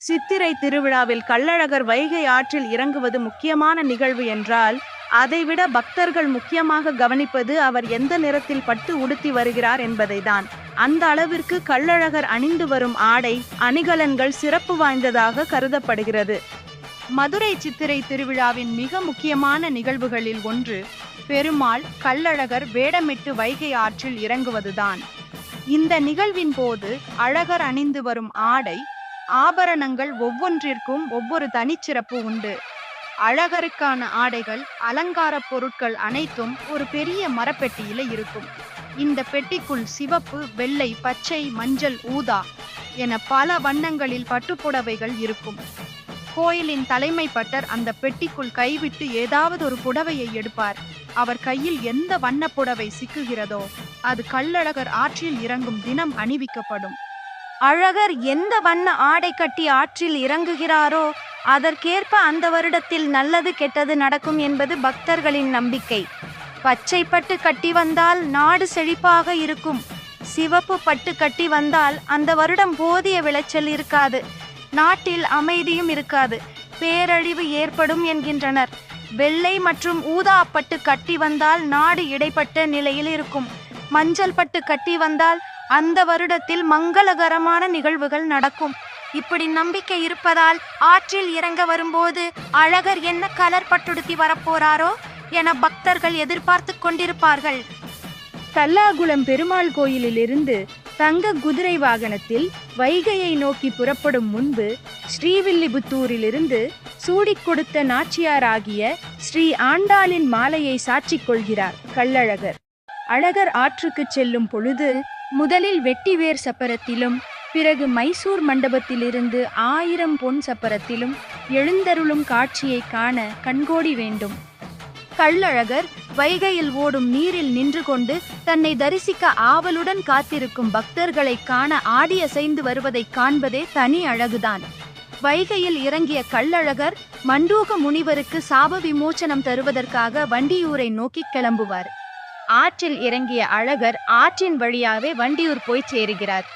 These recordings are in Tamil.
சித்திரை திருவிழாவில் கள்ளழகர் வைகை ஆற்றில் இறங்குவது முக்கியமான நிகழ்வு என்றால் அதைவிட பக்தர்கள் முக்கியமாக கவனிப்பது அவர் எந்த நிறத்தில் பட்டு உடுத்தி வருகிறார் என்பதைதான். அந்த அளவிற்கு கள்ளழகர் அணிந்து வரும் ஆடை அணிகலன்கள் சிறப்பு வாய்ந்ததாக கருதப்படுகிறது. மதுரை சித்திரை திருவிழாவின் மிக முக்கியமான நிகழ்வுகளில் ஒன்று பெருமாள் கள்ளழகர் வேடமிட்டு வைகை ஆற்றில் இறங்குவதுதான். இந்த நிகழ்வின் போது அழகர் அணிந்து வரும் ஆடை ஆபரணங்கள் ஒவ்வொன்றிற்கும் ஒவ்வொரு தனிச்சிறப்பு உண்டு. அழகருக்கான ஆடைகள் அலங்கார பொருட்கள் அனைத்தும் ஒரு பெரிய மரப்பெட்டியில இருக்கும். இந்த பெட்டிக்குள் சிவப்பு வெள்ளை பச்சை மஞ்சள் ஊதா என பல வண்ணங்களில் பட்டுப்புடவைகள் இருக்கும். கோயிலின் தலைமை பட்டர் அந்த பெட்டிக்குள் கைவிட்டு ஏதாவது ஒரு புடவையை எடுப்பார். அவர் கையில் எந்த வண்ண புடவை சிக்குகிறதோ அது கள்ளழகர் ஆற்றில் இறங்கும் தினம் அணிவிக்கப்படும். அழகர் எந்த வண்ண ஆடை கட்டி ஆற்றில் இறங்குகிறாரோ அதற்கேற்ப அந்த வருடத்தில் நல்லது கெட்டது நடக்கும் என்பது பக்தர்களின் நம்பிக்கை. பச்சை பட்டு கட்டி வந்தால் நாடு செழிப்பாக இருக்கும். சிவப்பு பட்டு கட்டி வந்தால் அந்த வருடம் போதிய விளைச்சல் இருக்காது. நாட்டில் அமைதியும் இருக்காது. பேரழிவு ஏற்படும் என்கின்றனர். வெள்ளை மற்றும் ஊதா பட்டு கட்டி வந்தால் நாடு இடைப்பட்ட நிலையில் இருக்கும். மஞ்சள் பட்டு கட்டி வந்தால் அந்த வருடத்தில் மங்களகரமான நிகழ்வுகள் நடக்கும். இப்படி நம்பிக்கை இருப்பதால் ஆற்றில் இறங்க வரும்போது அழகர் என்ன கலர் பட்டுடுத்தி வரப்போறாரோ என பக்தர்கள் எதிர்பார்த்து கொண்டிருப்பார்கள். தல்லாகுளம் பெருமாள் கோயிலிலிருந்து தங்க குதிரை வாகனத்தில் வைகையை நோக்கி புறப்படும் முன்பு ஸ்ரீவில்லிபுத்தூரிலிருந்து சூடிக் கொடுத்த நாச்சியாராகிய ஸ்ரீ ஆண்டாளின் மாலையை சாட்சிக் கொள்கிறார் கள்ளழகர். அழகர் ஆற்றுக்கு செல்லும் பொழுது முதலில் வெட்டிவேர் சப்பரத்திலும் பிறகு மைசூர் மண்டபத்திலிருந்து ஆயிரம் பொன் சப்பரத்திலும் எழுந்தருளும் காட்சியை காண கண்கோடி வேண்டும். கள்ளழகர் வைகையில் ஓடும் நீரில் நின்று கொண்டு தன்னை தரிசிக்க ஆவலுடன் காத்திருக்கும் பக்தர்களை காண ஆடியசைந்து வருவதைக் காண்பதே தனி அழகுதான். வைகையில் இறங்கிய கள்ளழகர் மண்டூக முனிவருக்கு சாப விமோச்சனம் தருவதற்காக வண்டியூரை நோக்கி கிளம்புவார். ஆற்றில் இறங்கிய அழகர் ஆற்றின் வழியாவே வண்டியூர் போய் சேருகிறார்.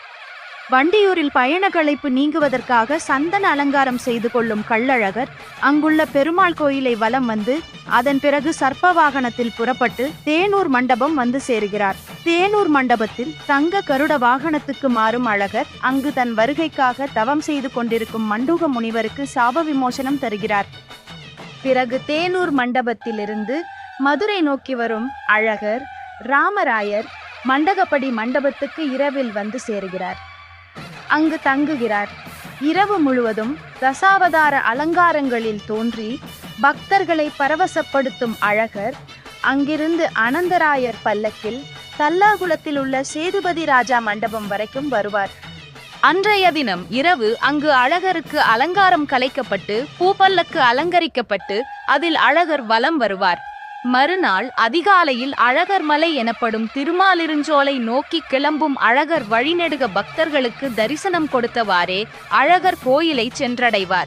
வண்டியூரில் பயண களைப்பு நீங்குவதற்காக சந்தன அலங்காரம் செய்து கொள்ளும் கள்ளழகர் அங்குள்ள பெருமாள் கோயிலை வலம் வந்து அதன் பிறகு சர்ப்ப வாகனத்தில் புறப்பட்டு தேனூர் மண்டபம் வந்து சேருகிறார். தேனூர் மண்டபத்தில் தங்க கருட வாகனத்துக்கு மாறும் அழகர் அங்கு தன் வருகைக்காக தவம் செய்து கொண்டிருக்கும் மண்டூக முனிவருக்கு சாப விமோசனம் தருகிறார். பிறகு தேனூர் மண்டபத்திலிருந்து மதுரை நோக்கி வரும் அழகர் ராமராயர் மண்டகப்படி மண்டபத்துக்கு இரவில் வந்து சேருகிறார். அங்கு தங்குகிறார். இரவு முழுவதும் தசாவதார அலங்காரங்களில் தோன்றி பக்தர்களை பரவசப்படுத்தும் அழகர் அங்கிருந்து அனந்தராயர் பல்லக்கில் தல்லாகுளத்தில் உள்ள சேதுபதி ராஜா மண்டபம் வரைக்கும் வருவார். அன்றைய தினம் இரவு அங்கு அழகருக்கு அலங்காரம் கலைக்கப்பட்டு பூப்பல்லக்கு அலங்கரிக்கப்பட்டு அதில் அழகர் வலம் வருவார். மறுநாள் அதிகாலையில் அழகர் மலை எனப்படும் திருமாலிருஞ்சோலை நோக்கி கிளம்பும் அழகர் வழிநெடுக பக்தர்களுக்கு தரிசனம் கொடுத்தவாறே அழகர் கோயிலை சென்றடைவார்.